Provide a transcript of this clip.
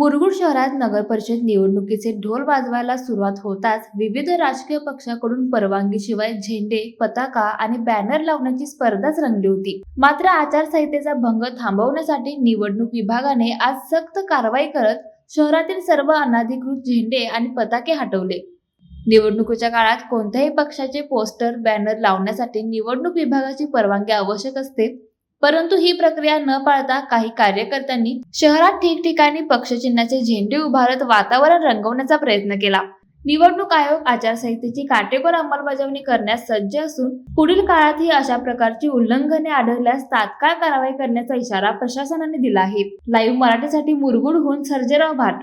मुरगुड शहरात नगर परिषद निवडणुकीचे ढोल वाजवायला सुरुवात होताच विविध राजकीय पक्षाकडून परवानगीशिवाय झेंडे पताका आणि बॅनर लावण्याची स्पर्धाच रंगली होती. मात्र आचारसंहितेचा भंग थांबवण्यासाठी निवडणूक विभागाने आज सक्त कारवाई करत शहरातील सर्व अनाधिकृत झेंडे आणि पताके हटवले. निवडणुकीच्या काळात कोणत्याही पक्षाचे पोस्टर बॅनर लावण्यासाठी निवडणूक विभागाची परवानगी आवश्यक असते परंतु ही प्रक्रिया न पाळता काही कार्यकर्त्यांनी शहरात ठिकठिकाणी पक्षचिन्हाचे झेंडे उभारत वातावरण रंगवण्याचा प्रयत्न केला. निवडणूक आयोग आचारसंहितेची काटेकोर अंमलबजावणी करण्यास सज्ज असून पुढील काळातही अशा प्रकारची उल्लंघने आढळल्यास तात्काळ कारवाई करण्याचा इशारा प्रशासनाने दिला आहे. लाईव्ह मराठीसाठी मुरगुडहून Sarjerao Bhat